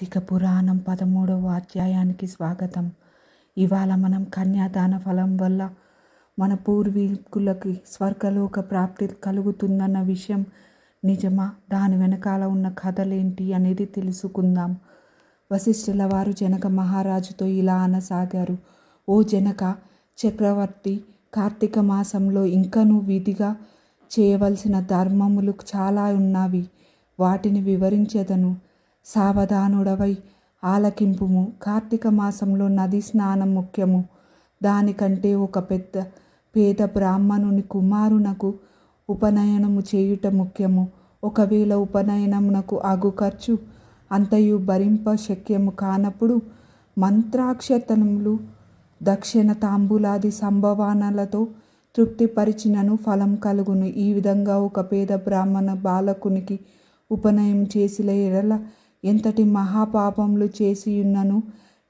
కార్తీక పురాణం పదమూడవ అధ్యాయానికి స్వాగతం. ఇవాళ మనం కన్యాదాన ఫలం వల్ల మన పూర్వీకులకి స్వర్గలోక ప్రాప్తి కలుగుతుందన్న విషయం నిజమా? దాని వెనకాల ఉన్న కథలేంటి అనేది తెలుసుకుందాం. వశిష్ఠుల వారు జనక మహారాజుతో ఇలా అనసాగారు. ఓ జనక చక్రవర్తి కార్తీక మాసంలో ఇంకను విధిగా చేయవలసిన ధర్మములు చాలా ఉన్నవి. వాటిని వివరించేదను. సావధానుడవై ఆలకింపుము. కార్తీక మాసంలో నది స్నానం ముఖ్యము. దానికంటే ఒక పెద్ద పేద బ్రాహ్మణుని కుమారునకు ఉపనయనము చేయుట ముఖ్యము. ఒకవేళ ఉపనయనమునకు అగు ఖర్చు అంతయు భరింప శక్యము కానప్పుడు మంత్రాక్షతనములు దక్షిణ తాంబూలాది సంభవానలతో తృప్తిపరిచినను ఫలం కలుగును. ఈ విధంగా ఒక పేద బ్రాహ్మణ బాలకునికి ఉపనయం చేసిన ఎడల ఎంతటి మహాపాపములు చేసియున్నను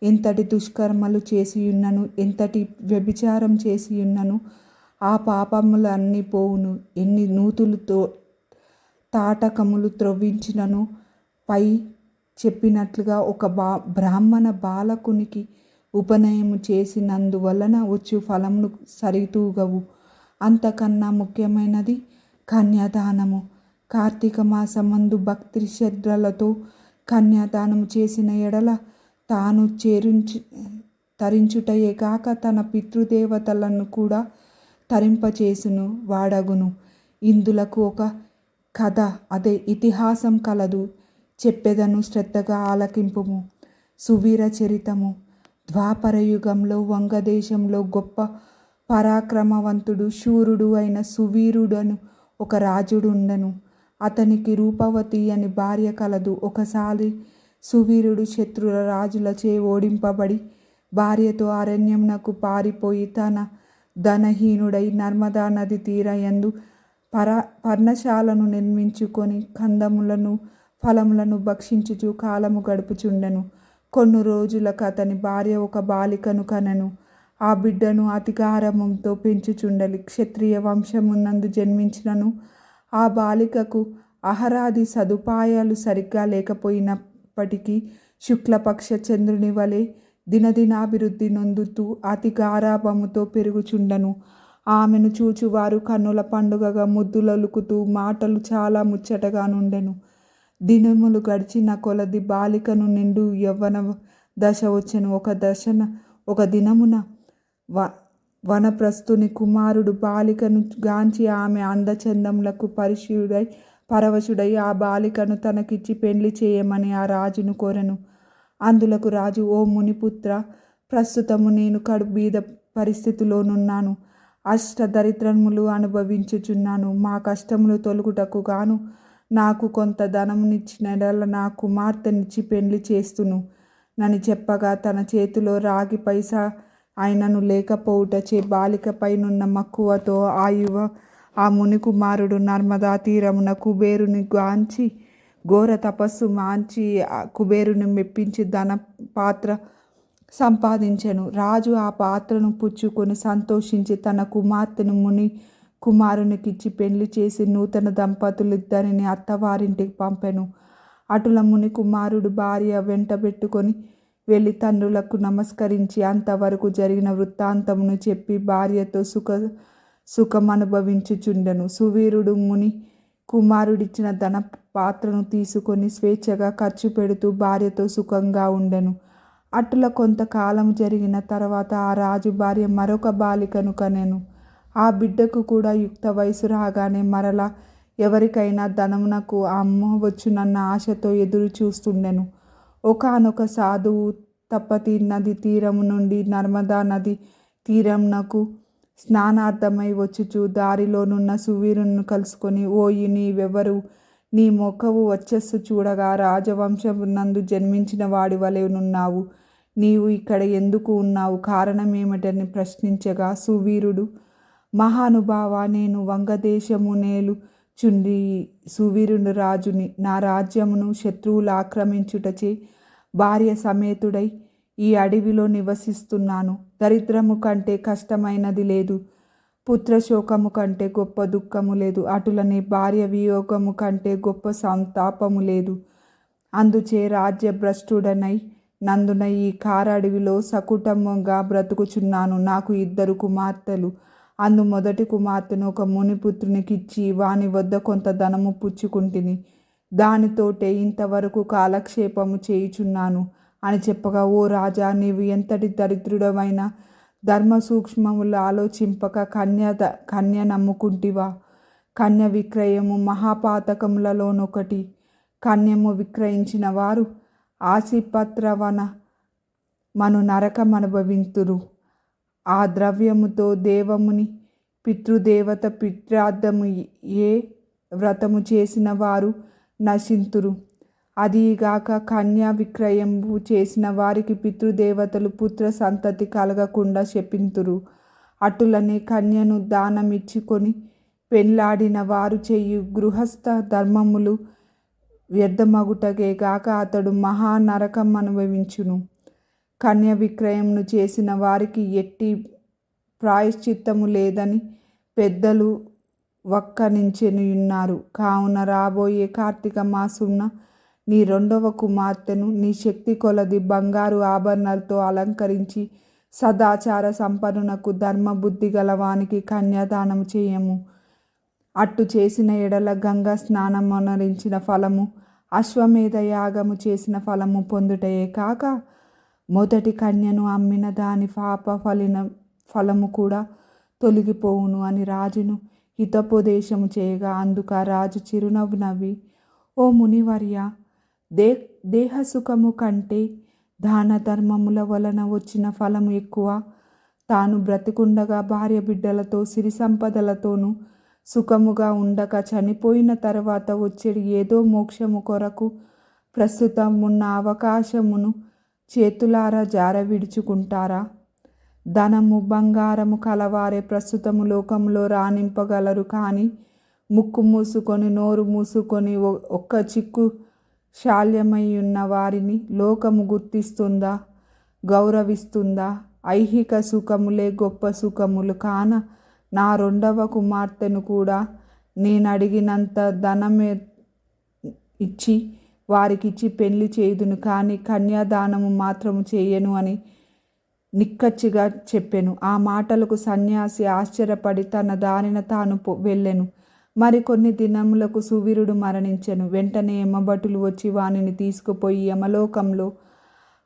ఎంతటి దుష్కర్మలు చేసియున్నను ఎంతటి వ్యభిచారం చేసియున్నను ఆ పాపములు అన్నీ పోవును. ఎన్ని నూతులతో తాటకములు త్రవ్వించినను. పై చెప్పినట్లుగా ఒక బా బ్రాహ్మణ బాలకునికి ఉపనయము చేసినందువలన వచ్చు ఫలమును సరితూగవు. అంతకన్నా ముఖ్యమైనది కన్యాదానము. కార్తీక మాసమందు భక్తి శ్రద్ధలతో కన్యాదానము చేసిన ఎడల తాను చేరించు తరించుటయే కాక తన పితృదేవతలను కూడా తరింపచేసును వాడగును. ఇందులకు ఒక కథ అదే ఇతిహాసం కలదు. చెప్పెదను శ్రద్ధగా ఆలకింపుము. సువీర చరితము. ద్వాపరయుగంలో వంగదేశంలో గొప్ప పరాక్రమవంతుడు శూరుడు అయిన సువీరుడను ఒక రాజుడుండెను అతనికి రూపవతి అని భార్య కలదు. ఒకసారి సువీరుడు శత్రుల రాజులచే ఓడింపబడి భార్యతో అరణ్యంనకు పారిపోయి తన ధనహీనుడై నర్మదా నది తీరయందు పర పర్ణశాలను నిర్మించుకొని కందములను ఫలములను భక్షించుచు కాలము గడుపుచుండెను. కొన్ని రోజులకు అతని భార్య ఒక బాలికను కనెను. ఆ బిడ్డను అతికారమంతో పెంచుచుండలి క్షత్రియ వంశమున్నందు జన్మించినను ఆ బాలికకు అహరాది సదుపాయాలు సరిగ్గా లేకపోయినప్పటికీ శుక్లపక్ష చంద్రుని వలె దినదినాభివృద్ధి నొందుతూ అతి గారాభముతో పెరుగుచుండను. ఆమెను చూచువారు కన్నుల పండుగగా ముద్దులొలుకుతూ మాటలు చాలా ముచ్చటగా నుండెను. దినములు గడిచిన కొలది బాలికను నిండు యవ్వన దశ వచ్చెను. ఒక దశన ఒక దినమున వ వనప్రస్థుని కుమారుడు బాలికను గాంచి ఆమె అందచందములకు పరిశుడై పరవశుడై ఆ బాలికను తనకిచ్చి పెళ్ళి చేయమని ఆ రాజును కోరెను. అందులకు రాజు ఓ మునిపుత్ర ప్రస్తుతము నేను కడు బీద పరిస్థితిలోనున్నాను. అష్టదరిద్రములు అనుభవించుచున్నాను. మా కష్టములు తొలుగుటకు గాను నాకు కొంత ధనమునిచ్చినడల నా కుమార్తెనిచ్చి పెళ్ళి చేస్తును. నని చెప్పగా తన చేతిలో రాగి పైసా ఆయనను లేకపోవుటచే బాలికపైనున్న మక్కువతో ఆ యువ ఆ ముని కుమారుడు నర్మదా తీరమున కుబేరుని గాంచి ఘోర తపస్సు మాంచి కుబేరుని మెప్పించి ధన పాత్ర సంపాదించెను. రాజు ఆ పాత్రను పుచ్చుకొని సంతోషించి తన కుమార్తెను ముని కుమారునికిచ్చి పెళ్ళి చేసి నూతన దంపతులిద్దరిని అత్తవారింటికి పంపెను. అటుల ముని కుమారుడు భార్య వెంట పెట్టుకొని వెళ్ళి తండ్రులకు నమస్కరించి అంతవరకు జరిగిన వృత్తాంతమును చెప్పి భార్యతో సుఖ సుఖమనుభవించుచుండెను సువీరుడు ముని కుమారుడిచ్చిన ధన పాత్రను తీసుకొని స్వేచ్ఛగా ఖర్చు పెడుతూ భార్యతో సుఖంగా ఉండెను. అటుల కొంతకాలం జరిగిన తర్వాత ఆ రాజు భార్య మరొక బాలికను కనెను. ఆ బిడ్డకు కూడా యుక్త వయసు రాగానే మరలా ఎవరికైనా ధనమునకు అమ్మ వచ్చునన్న ఆశతో ఎదురు చూస్తుండెను ఒకనొక సాధువు తప్పతి నది తీరము నుండి నర్మదా నది తీరంనకు స్నానార్థమై వచ్చుచు. దారిలోనున్న సువీరును కలుసుకొని ఓయి నీవెవరు? నీ మొక్కవు వచ్చస్సు చూడగా రాజవంశమునందు జన్మించిన వాడి వలెనున్నావు నీవు ఇక్కడ ఎందుకు ఉన్నావు? కారణమేమిటని ప్రశ్నించగా సువీరుడు మహానుభావ నేను వంగదేశము నేలు చుండి సువీరుని రాజుని. నా రాజ్యమును శత్రువులు ఆక్రమించుటచే భార్య సమేతుడై ఈ అడవిలో నివసిస్తున్నాను. దరిద్రము కంటే కష్టమైనది లేదు. పుత్రశోకము కంటే గొప్ప దుఃఖము లేదు. అటులనే భార్య వియోగము కంటే గొప్ప సంతాపము లేదు. అందుచే రాజ్యభ్రష్టుడనై నందున ఈ కారడవిలో సకుటుంబంగా బ్రతుకుచున్నాను. నాకు ఇద్దరు కుమార్తెలు. అందు మొదటి కుమార్తెను ఒక మునిపుత్రునికిచ్చి వాని వద్ద కొంత ధనము పుచ్చుకుంటుని. దానితోటే ఇంతవరకు కాలక్షేపము చేయుచున్నాను. అని చెప్పగా ఓ రాజా నీవు ఎంతటి దరిద్రుడమైన ధర్మ సూక్ష్మములు ఆలోచింపక కన్య కన్య నమ్ముకుంటివా? కన్య విక్రయము మహాపాతకములలోనొకటి. కన్యము విక్రయించిన వారు ఆసిపత్రవన మను నరకం అనుభవింతురు ఆ ద్రవ్యముతో దేవముని పితృదేవత పిత్రార్థము ఏ వ్రతము చేసిన వారు నశింతురు. అదీగాక కన్యా విక్రయంబు చేసిన వారికి పితృదేవతలు పుత్ర సంతతి కలగకుండా శపింతురు అటులనే కన్యను దానమిచ్చుకొని పెళ్ళాడిన వారు చేయు గృహస్థ ధర్మములు వ్యర్థమగుటకే గాక అతడు మహా నరకం అనుభవించును. కన్య విక్రయంను చేసిన వారికి ఎట్టి ప్రాయశ్చిత్తము లేదని పెద్దలు వక్కనించెనున్నారు కావున రాబోయే కార్తీక మాసున్న నీ రెండవ కుమార్తెను నీ శక్తి కొలది బంగారు ఆభరణాలతో అలంకరించి సదాచార సంపన్నునకు ధర్మబుద్ధి గలవానికి కన్యాదానం చేయము. అట్టు చేసిన ఎడల గంగా స్నానమనరించిన ఫలము అశ్వమేధ యాగము చేసిన ఫలము పొందుటయే కాక మొదటి కన్యను అమ్మిన దాని పాప ఫలిన ఫలము కూడా తొలగిపోవును అని రాజును హితోపదేశము చేయగా అందుక రాజు చిరునవ్వు నవ్వి ఓ మునివర్య దే దేహ సుఖము కంటే దాన ధర్మముల వలన వచ్చిన ఫలము ఎక్కువ. తాను బ్రతికుండగా భార్య బిడ్డలతో సిరి సంపదలతోనూ సుఖముగా ఉండక చనిపోయిన తర్వాత వచ్చేది ఏదో మోక్షము కొరకు ప్రస్తుతం ఉన్న అవకాశమును చేతులారా జార విడుచుకుంటారా ధనము బంగారము కలవారే ప్రస్తుతము లోకంలో రాణింపగలరు కానీ ముక్కు మూసుకొని నోరు మూసుకొని ఒ- ఒక్క చిక్కు శాల్యమై ఉన్న వారిని లోకము గుర్తిస్తుందా? గౌరవిస్తుందా? ఐహిక సుఖములే గొప్ప సుఖములు కాన నా రెండవ కుమార్తెను కూడా నేను అడిగినంత ధనమే ఇచ్చి వారికిచ్చి పెళ్ళి చేయుదును కానీ కన్యాదానము మాత్రము చేయను అని నిక్కచ్చిగా చెప్పెను. ఆ మాటలకు సన్యాసి ఆశ్చర్యపడి తన దానిన తాను వెళ్ళెను. మరికొన్ని దినములకు సువీరుడు మరణించెను. వెంటనే యమభటులు వచ్చి వానిని తీసుకుపోయి యమలోకంలో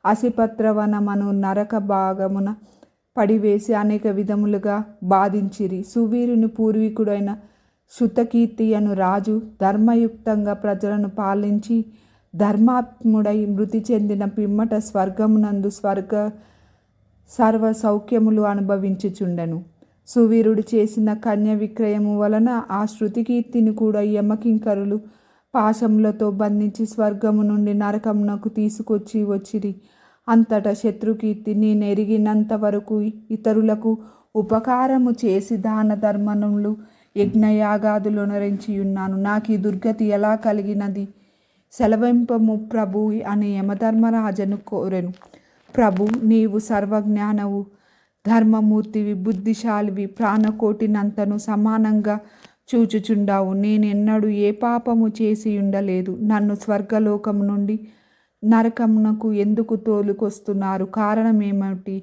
అసిపత్రవనమను నరక భాగమున పడివేసి అనేక విధములుగా బాధించిరి. సువీరుని పూర్వీకుడైన శుతకీర్తి అను రాజు ధర్మయుక్తంగా ప్రజలను పాలించి ధర్మాత్ముడై మృతి చెందిన పిమ్మట స్వర్గమునందు స్వర్గ సర్వ సౌఖ్యములు అనుభవించుచుండెను. సువీరుడు చేసిన కన్య విక్రయము వలన ఆ శృతికీర్తిని కూడా యమకింకరులు పాశములతో బంధించి స్వర్గము నుండి నరకమునకు తీసుకొచ్చి వచ్చిరి. అంతటా శత్రుకీర్తి నేను ఎరిగినంత వరకు ఇతరులకు ఉపకారము చేసి దాన ధర్మములు యజ్ఞయాగాదులు నరించి ఉన్నాను నాకు ఈ దుర్గతి ఎలా కలిగినది? సెలవింపము ప్రభు అని యమధర్మరాజను కోరెను. ప్రభు నీవు సర్వజ్ఞానవు ధర్మమూర్తివి బుద్ధిశాలివి ప్రాణకోటినంతను సమానంగా చూచుచుండావు. నేనెన్నడూ ఏ పాపము చేసి ఉండలేదు. నన్ను స్వర్గలోకం నుండి నరకమునకు ఎందుకు తోలుకొస్తున్నారు? కారణమేమిటి?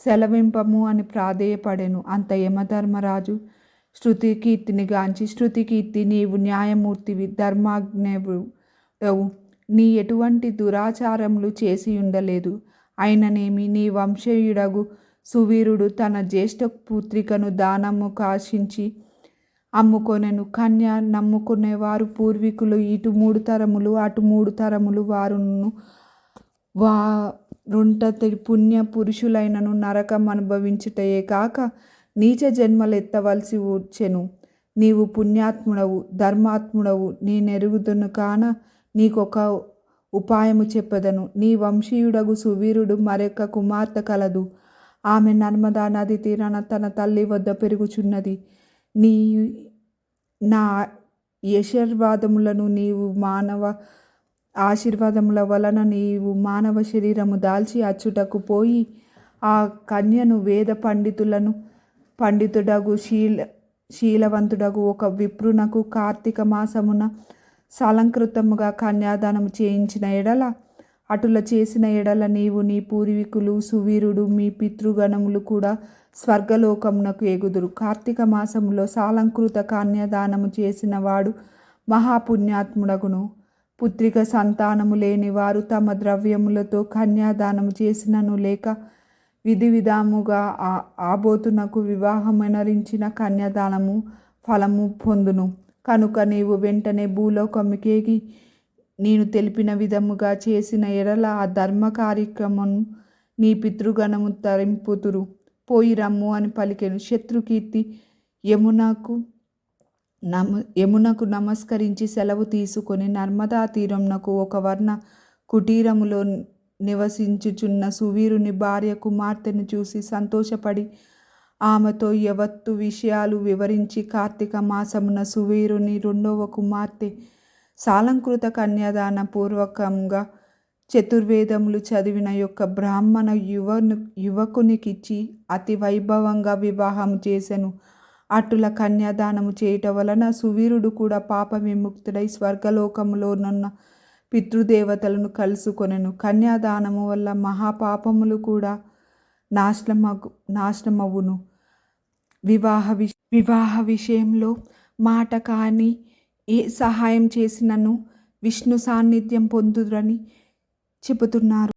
సెలవింపము అని ప్రాధేయపడెను. అంత యమధర్మరాజు శృతికీర్తిని గాంచి శృతికీర్తి నీవు న్యాయమూర్తివి ధర్మాజ్ఞవు నీ ఎటువంటి దురాచారములు చేసి ఉండలేదు. అయిననేమి నీ వంశీయుడగు సువీరుడు తన జ్యేష్ఠ పుత్రికను దానము కాశించి అమ్ముకొనెను. కన్య నమ్ముకునేవారు పూర్వీకులు ఇటు మూడు తరములు అటు మూడు తరములు వారును. వారుంటతి పుణ్య పురుషులైనను నరకం అనుభవించుటయే కాక నీచ జన్మలు ఎత్తవలసి వచ్చెను. నీవు పుణ్యాత్ముడవు ధర్మాత్ముడవు నేనెరుగుదును కాన నీకొక ఉపాయము చెప్పదను. నీ వంశీయుడగు సువీరుడు మరొక కుమార్తె కలదు. ఆమె నర్మదా నది తీరాన తన తల్లి వద్ద పెరుగుచున్నది. నీ నా యశీర్వాదములను నీవు మానవ ఆశీర్వాదముల వలన నీవు మానవ శరీరము దాల్చి అచ్చుటకు పోయి ఆ కన్యను వేద పండితులను పండితుడగు శీల శీలవంతుడగు ఒక విప్రునకు కార్తీక మాసమున సాలంకృతముగా కన్యాదానము చేయించిన ఎడల అటుల చేసిన ఎడల నీవు నీ పూర్వీకులు సువీరుడు మీ పితృగణములు కూడా స్వర్గలోకమునకు ఎగుదురు. కార్తీక మాసములో సాలంకృత కన్యాదానము చేసిన వాడు మహాపుణ్యాత్ముడగును. పుత్రిక సంతానము లేని వారు తమ ద్రవ్యములతో కన్యాదానము చేసినను లేక విధి విధాముగా ఆ ఆబోతునకు వివాహమనరించిన కన్యాదానము ఫలము పొందును. కనుక నీవు వెంటనే భూలోకముకేగి నేను తెలిపిన విధముగా చేసిన ఎడల ఆ ధర్మ కార్యక్రమం నీ పితృగణము తరింపుతురు. పోయి రమ్ము అని పలికెను. శత్రుకీర్తి యమునకు నమ యమునకు నమస్కరించి సెలవు తీసుకొని నర్మదా తీరంనకు ఒక వర్ణ కుటీరములో నివసించుచున్న సువీరుని భార్య కుమార్తెను చూసి సంతోషపడి ఆమెతో యవత్తు విషయాలు వివరించి కార్తీక మాసమున సువీరుని రెండవ కుమార్తె సాలంకృత కన్యాదాన పూర్వకంగా చతుర్వేదములు చదివిన యొక్క బ్రాహ్మణ యువను యువకునికిచ్చి అతి వైభవంగా వివాహం చేసెను. అటుల కన్యాదానము చేయుట వలన సువీరుడు కూడా పాప విముక్తుడై స్వర్గలోకములోనున్న పితృదేవతలను కలుసుకొనెను. కన్యాదానము వల్ల మహాపాపములు కూడా నాశనమగు నాశనమవును. వివాహ విష వివాహ విషయంలో మాట కానీ ఏ సహాయం చేసినను విష్ణు సాన్నిధ్యం పొందురని చెబుతున్నారు.